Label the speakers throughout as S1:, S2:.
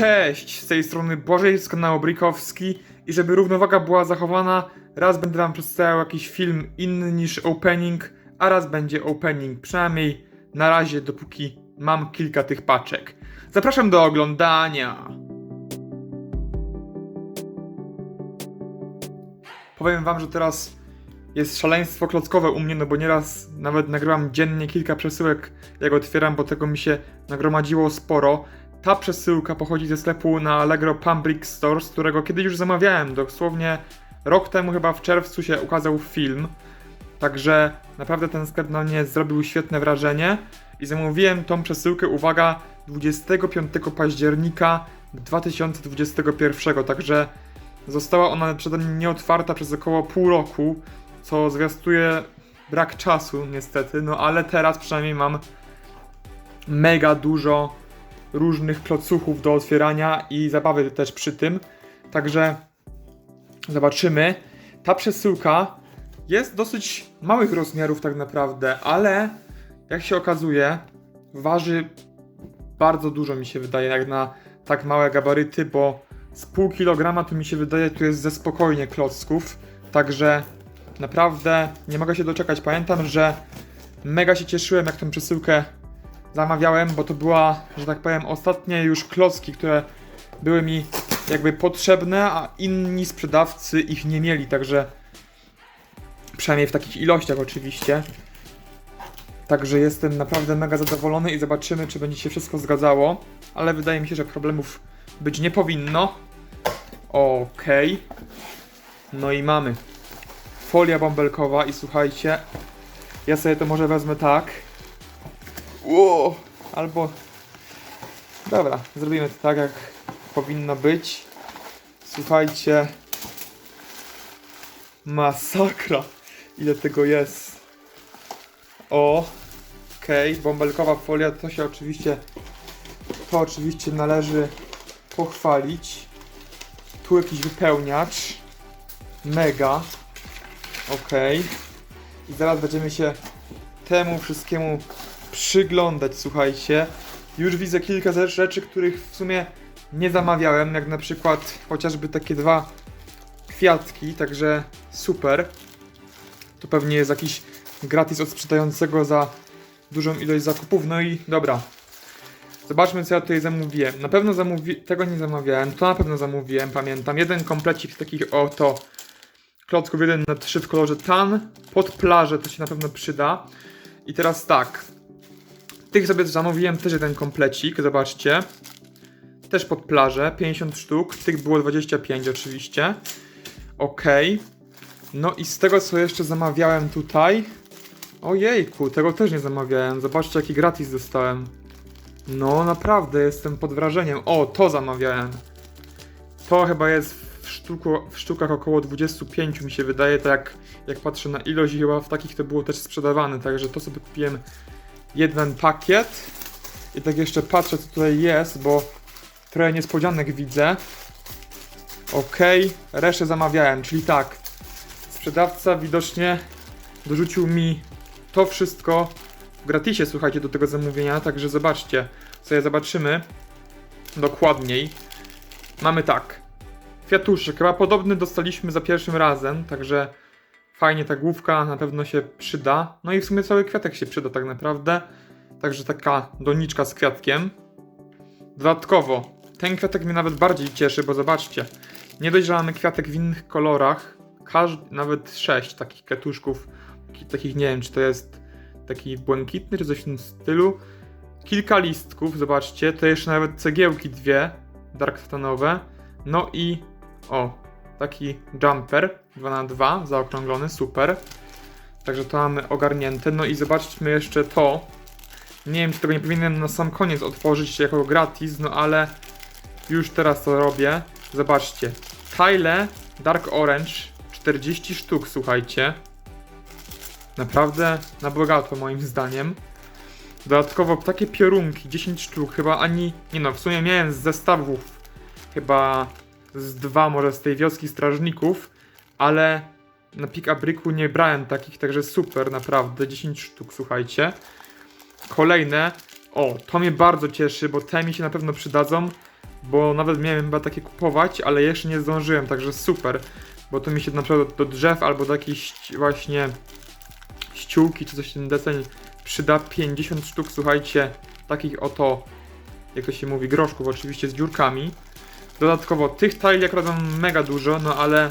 S1: Cześć, z tej strony Bożej z kanału Brikowski i żeby równowaga była zachowana, raz będę wam przedstawiał jakiś film inny niż opening, a raz będzie opening, przynajmniej na razie dopóki mam kilka tych paczek. Zapraszam do oglądania. Powiem wam, że teraz jest szaleństwo klockowe u mnie, no bo nieraz nawet nagrywam dziennie kilka przesyłek, jak otwieram, bo tego mi się nagromadziło sporo. Ta przesyłka pochodzi ze sklepu na Allegro Pumbrick Store, z którego kiedyś już zamawiałem. Dosłownie rok temu, chyba w czerwcu, się ukazał film. Także naprawdę ten sklep na mnie zrobił świetne wrażenie. I zamówiłem tą przesyłkę, uwaga, 25 października 2021. Także została ona przeze mnie nieotwarta przez około pół roku, co zwiastuje brak czasu, niestety. No ale teraz przynajmniej mam mega dużo różnych klocuchów do otwierania i zabawy też przy tym. Także zobaczymy. Ta przesyłka jest dosyć małych rozmiarów tak naprawdę, ale jak się okazuje, waży bardzo dużo mi się wydaje jak na tak małe gabaryty, bo z pół kilograma to mi się wydaje tu jest ze spokojnie klocków. Także naprawdę nie mogę się doczekać. Pamiętam, że mega się cieszyłem jak tę przesyłkę zamawiałem, bo to była, że tak powiem, ostatnie już klocki, które były mi jakby potrzebne, a inni sprzedawcy ich nie mieli, także przynajmniej w takich ilościach oczywiście. Także jestem naprawdę mega zadowolony i zobaczymy, czy będzie się wszystko zgadzało, ale wydaje mi się, że problemów być nie powinno. Okej. No i mamy. Folia bąbelkowa i słuchajcie, ja sobie to może wezmę tak. Ło, albo. Dobra, zrobimy to tak, jak powinno być. Słuchajcie. Masakra. Ile tego jest. O. Okej, bąbelkowa folia to się oczywiście. To oczywiście należy pochwalić. Tu jakiś wypełniacz. Mega. Okej. I zaraz będziemy się temu wszystkiemu przyglądać, słuchajcie. Już widzę kilka ze- rzeczy, których w sumie nie zamawiałem, jak na przykład chociażby takie dwa kwiatki, także super. To pewnie jest jakiś gratis od sprzedającego za dużą ilość zakupów. No i dobra. Zobaczmy, co ja tutaj zamówiłem. Na pewno zamówi... tego nie zamawiałem, to na pewno zamówiłem, pamiętam. Jeden komplecik takich oto klocków 1 na 3 w kolorze tan. Pod plażę to się na pewno przyda. I teraz tak. Tych sobie zamówiłem też jeden komplecik, zobaczcie. Też pod plażę, 50 sztuk. Tych było 25 oczywiście. Ok. No i z tego co jeszcze zamawiałem tutaj. Ojejku, tego też nie zamawiałem. Zobaczcie jaki gratis dostałem. No naprawdę jestem pod wrażeniem. O, to zamawiałem. To chyba jest w, sztuku, w sztukach około 25 mi się wydaje, tak jak, jak patrzę na ilość chyba w takich to było też sprzedawane, także to sobie kupiłem jeden pakiet. I tak jeszcze patrzę co tutaj jest, bo trochę niespodzianek widzę. Okej, resztę zamawiałem, czyli tak, sprzedawca widocznie dorzucił mi to wszystko w gratisie, słuchajcie, do tego zamówienia, także zobaczcie, sobie zobaczymy. Dokładniej. Mamy tak, kwiatuszek, chyba podobny dostaliśmy za pierwszym razem, także fajnie ta główka na pewno się przyda. No i w sumie cały kwiatek się przyda tak naprawdę. Także taka doniczka z kwiatkiem. Dodatkowo, ten kwiatek mnie nawet bardziej cieszy, bo zobaczcie, nie dość, że mamy kwiatek w innych kolorach, każdy, nawet sześć takich kwiatuszków, takich, nie wiem, czy to jest taki błękitny, czy coś w tym stylu. Kilka listków, zobaczcie, to jeszcze nawet cegiełki dwie, darktanowe. No i o, taki jumper 2x2 zaokrąglony, super. Także to mamy ogarnięte. No i zobaczmy jeszcze to. Nie wiem, czy tego nie powinienem na sam koniec otworzyć jako gratis, no ale już teraz to robię. Zobaczcie. Tile Dark Orange 40 sztuk, słuchajcie. Naprawdę na bogato moim zdaniem. Dodatkowo takie piorunki, 10 sztuk, chyba ani... Nie no, w sumie miałem z zestawów chyba z dwa może z tej wioski strażników, ale na pick-up nie brałem takich, także super, naprawdę, 10 sztuk, słuchajcie. Kolejne, o, to mnie bardzo cieszy, bo te mi się na pewno przydadzą. bo nawet miałem chyba takie kupować, ale jeszcze nie zdążyłem, także super, bo to mi się na przykład do drzew albo do jakiejś właśnie ściółki czy coś ten deseń przyda 50 sztuk, słuchajcie, takich oto, jak to się mówi, groszków oczywiście z dziurkami. Dodatkowo tych tali akurat mam mega dużo, no ale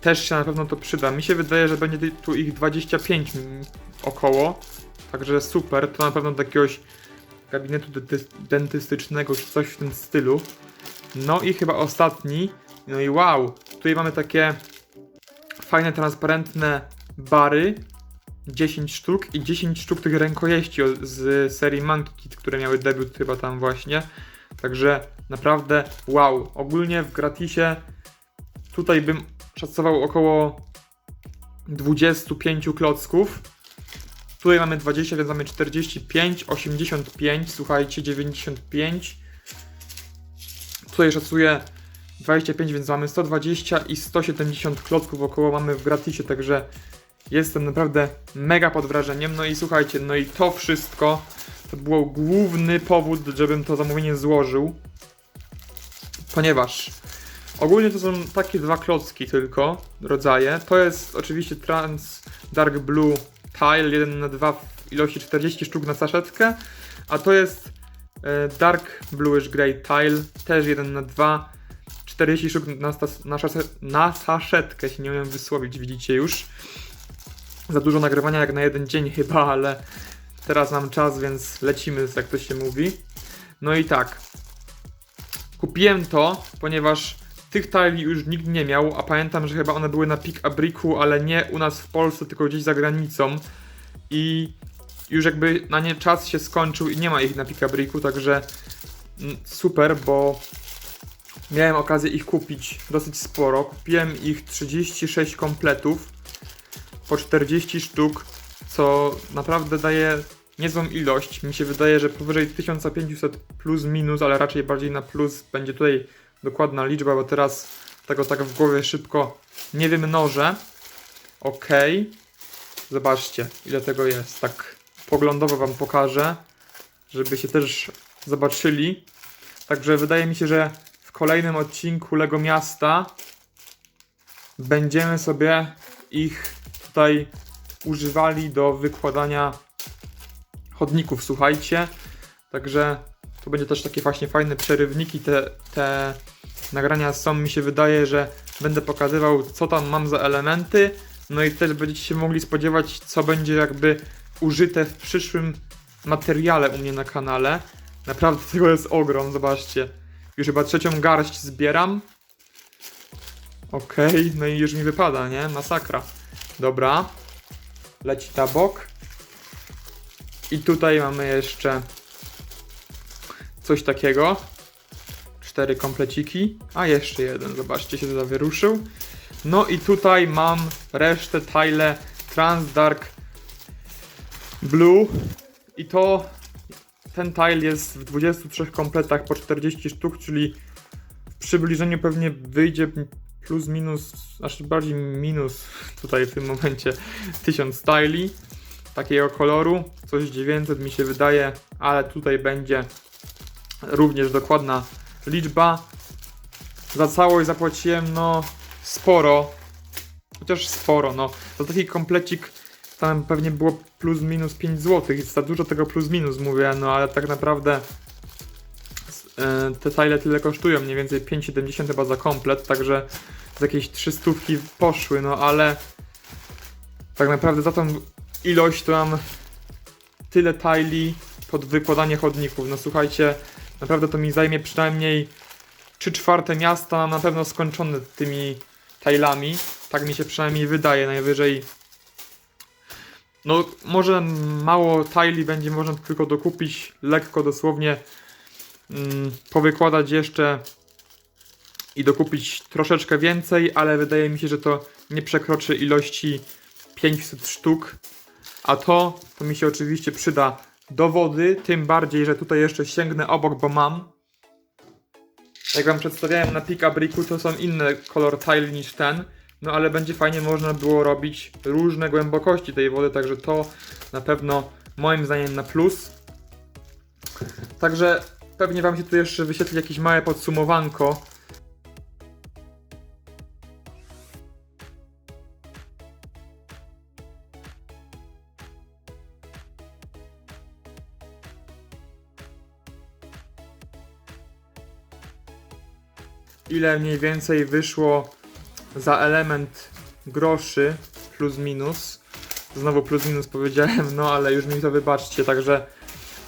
S1: też się na pewno to przyda. Mi się wydaje, że będzie tu ich 25 mm, około, także super, to na pewno do jakiegoś gabinetu denty- dentystycznego czy coś w tym stylu. No i chyba ostatni, no i wow, tutaj mamy takie fajne, transparentne bary, 10 sztuk i 10 sztuk tych rękojeści z serii Monkey Kid, które miały debiut chyba tam właśnie. Także naprawdę wow. Ogólnie w gratisie tutaj bym szacował około 25 klocków. Tutaj mamy 20, więc mamy 45, 85, słuchajcie, 95. Tutaj szacuję 25, więc mamy 120 i 170 klocków około mamy w gratisie, także jestem naprawdę mega pod wrażeniem. No i słuchajcie, no i to wszystko to był główny powód, żebym to zamówienie złożył. Ponieważ ogólnie to są takie dwa klocki tylko, rodzaje. To jest oczywiście Trans Dark Blue Tile 1 na 2 w ilości 40 sztuk na saszetkę, a to jest e, Dark Bluish Grey Tile też 1 na 2 40 sztuk na, na, na saszetkę, nie umiem wysłowić, widzicie już. Za dużo nagrywania jak na jeden dzień chyba, ale teraz mam czas, więc lecimy, jak to się mówi. No i tak. Kupiłem to, ponieważ tych tali już nikt nie miał, a pamiętam, że chyba one były na Pick a Bricku, ale nie u nas w Polsce, tylko gdzieś za granicą. I już jakby na nie czas się skończył i nie ma ich na Pick a Bricku, także mm, super, bo miałem okazję ich kupić dosyć sporo. Kupiłem ich 36 kompletów po 40 sztuk, co naprawdę daje niezłą ilość. Mi się wydaje, że powyżej 1500 plus minus, ale raczej bardziej na plus będzie tutaj dokładna liczba, bo teraz tego tak w głowie szybko nie wymnożę. Ok. Zobaczcie, ile tego jest. Tak poglądowo Wam pokażę, żeby się też zobaczyli. Także wydaje mi się, że w kolejnym odcinku Lego Miasta będziemy sobie ich tutaj używali do wykładania chodników, słuchajcie. Także to będzie też takie właśnie fajne przerywniki. Te, te nagrania są, mi się wydaje, że będę pokazywał, co tam mam za elementy. No i też będziecie się mogli spodziewać, co będzie jakby użyte w przyszłym materiale u mnie na kanale. Naprawdę tego jest ogrom, zobaczcie. Już chyba trzecią garść zbieram. Okej, no i już mi wypada, nie? Masakra. Dobra. Leci na bok. I tutaj mamy jeszcze coś takiego. Cztery kompleciki. A jeszcze jeden, zobaczcie, się tutaj wyruszył. No i tutaj mam resztę tile Trans Dark Blue. I to ten tile jest w 23 kompletach po 40 sztuk, czyli w przybliżeniu pewnie wyjdzie plus minus, znaczy bardziej minus tutaj w tym momencie 1000 styli takiego koloru, coś 900 mi się wydaje, ale tutaj będzie również dokładna liczba. Za całość zapłaciłem no sporo, chociaż sporo, no. Za taki komplecik tam pewnie było plus minus 5 zł, jest za dużo tego plus minus mówię, no ale tak naprawdę e, te tile tyle kosztują, mniej więcej 5,70 chyba za komplet, także z jakieś 300 poszły, no ale tak naprawdę za tą ilość to mam tyle tili pod wykładanie chodników. No słuchajcie, naprawdę to mi zajmie przynajmniej 3 czwarte miasta na pewno skończone tymi tilami. Tak mi się przynajmniej wydaje, najwyżej. No, może mało tili będzie można tylko dokupić, lekko dosłownie mm, powykładać jeszcze i dokupić troszeczkę więcej, ale wydaje mi się, że to nie przekroczy ilości 500 sztuk. A to, to mi się oczywiście przyda do wody, tym bardziej, że tutaj jeszcze sięgnę obok, bo mam. Jak wam przedstawiałem na Pika Bricku, to są inne kolor tile niż ten. No ale będzie fajnie można było robić różne głębokości tej wody, także to na pewno moim zdaniem na plus. Także pewnie wam się tu jeszcze wyświetli jakieś małe podsumowanko. Ile mniej więcej wyszło za element groszy plus minus. Znowu plus minus powiedziałem, no ale już mi to wybaczcie, także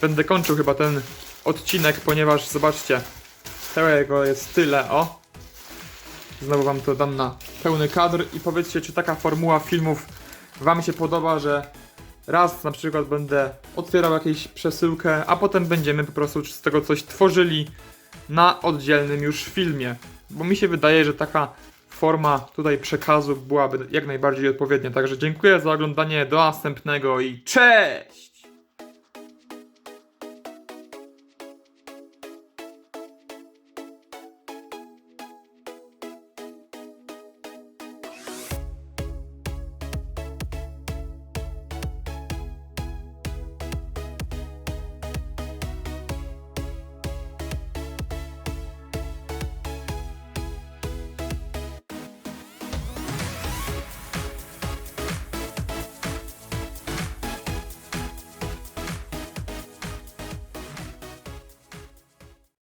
S1: będę kończył chyba ten odcinek, ponieważ zobaczcie, całego jest tyle, o. Znowu wam to dam na pełny kadr i powiedzcie, czy taka formuła filmów wam się podoba, że raz na przykład będę otwierał jakąś przesyłkę, a potem będziemy po prostu z tego coś tworzyli na oddzielnym już filmie. Bo mi się wydaje, że taka forma tutaj przekazu byłaby jak najbardziej odpowiednia. Także dziękuję za oglądanie, do następnego i cześć!